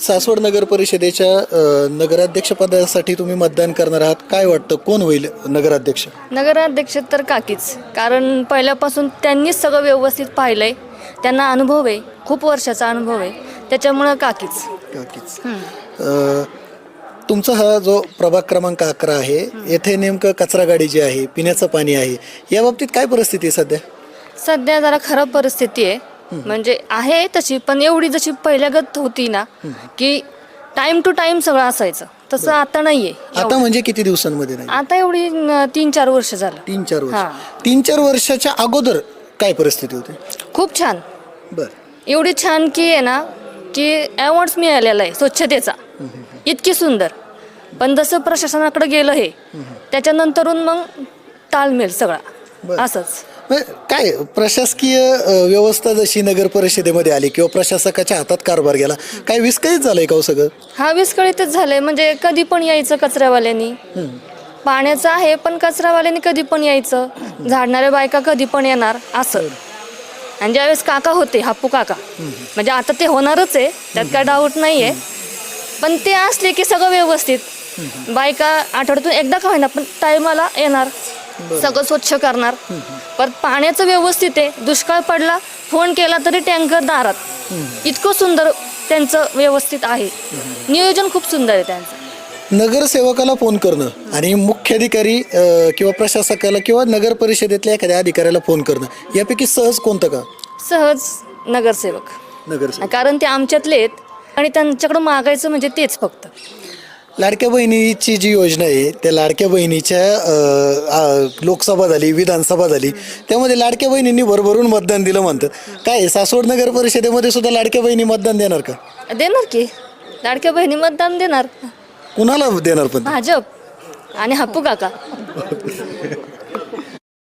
सासवड नगर परिषदेच्या अ, नगराध्यक्षपदासाठी तुम्ही मतदान करणार आहात. काय वाटतं? कोण होईल नगराध्यक्ष? नगराध्यक्ष तर काकीच. कारण पहिल्यापासून त्यांनीच सगळं व्यवस्थित पाहिलंय. त्यांना अनुभव आहे. खूप वर्षाचा अनुभव आहे. त्याच्यामुळं काकीच. काकीच. अ, तुमचा हा जो प्रभाग क्रमांक अकरा आहे येथे नेमकं कचरा गाडी जी आहे पिण्याचं पाणी आहे या बाबतीत काय परिस्थिती आहे सध्या? सध्या जरा खराब परिस्थिती आहे. म्हणजे आहे तशी पण एवढी जशी पहिल्यागत होती ना की टाइम टू टाइम सगळं असायचं. तसं आता नाहीये आता म्हणजे किती दिवसांमध्ये नाही आता एवढी तीन चार वर्ष झालं. तीन चार. वर्ष. तीन चार वर्षाच्या अगोदर काय परिस्थिती होती? खूप छान. बर. एवढी छान की आहे ना की अवॉर्ड्स मिळालेला आहे स्वच्छतेचा. इतकी सुंदर. पण जसं प्रशासनाकडे गेलं हे त्याच्यानंतरून मग ताळमेळ सगळा. असंच. काय प्रशासकीय व्यवस्था जशी नगर परिषदेमध्ये आली किंवा प्रशासकाच्या हातात कारभार गेला काय विस्कळीत झालंय का हो सगळं? हा विस्कळीतच झालंय. म्हणजे कधी पण यायचं कचऱ्यावाल्यांनी. पाण्याचं आहे पण कचरावाल्यांनी कधी पण यायचं. झाडणाऱ्या बायका कधी पण येणार असं. आणि ज्यावेळेस काका होते हापू काका. म्हणजे आता ते होणारच आहे त्यात काय डाऊट नाही आहे पण ते असले की सगळं व्यवस्थित. बायका आठवड्यातून एकदा का होईना पण टायमाला येणार. सगळं स्वच्छ करणार. पण पाण्याचं व्यवस्थित आहे. दुष्काळ पडला फोन केला तरी टँकर दारात. इतकं सुंदर त्यांचं व्यवस्थित आहे. नियोजन खूप सुंदर आहे त्यांचं. नगरसेवकाला फोन करणं आणि मुख्याधिकारी किंवा प्रशासकाला किंवा नगर परिषदेतल्या एखाद्या अधिकाऱ्याला फोन करणं यापैकी सहज कोणतं का? सहज नगरसेवक. नगरसेवक. कारण ते आमच्यातले आहेत आणि त्यांच्याकडं मागायचं म्हणजे तेच फक्त. लाडक्या बहिणीची जी योजना आहे त्या लाडक्या बहिणीच्या लोकसभा झाली विधानसभा झाली त्यामध्ये लाडक्या बहिणींनी भरभरून मतदान दिलं म्हणतात. काय सासवड नगर परिषदेमध्ये सुद्धा लाडक्या बहिणी मतदान देणार का? देणार की. लाडक्या बहिणी मतदान देणार. कुणाला देणार पण? भाजप आणि हापू काका.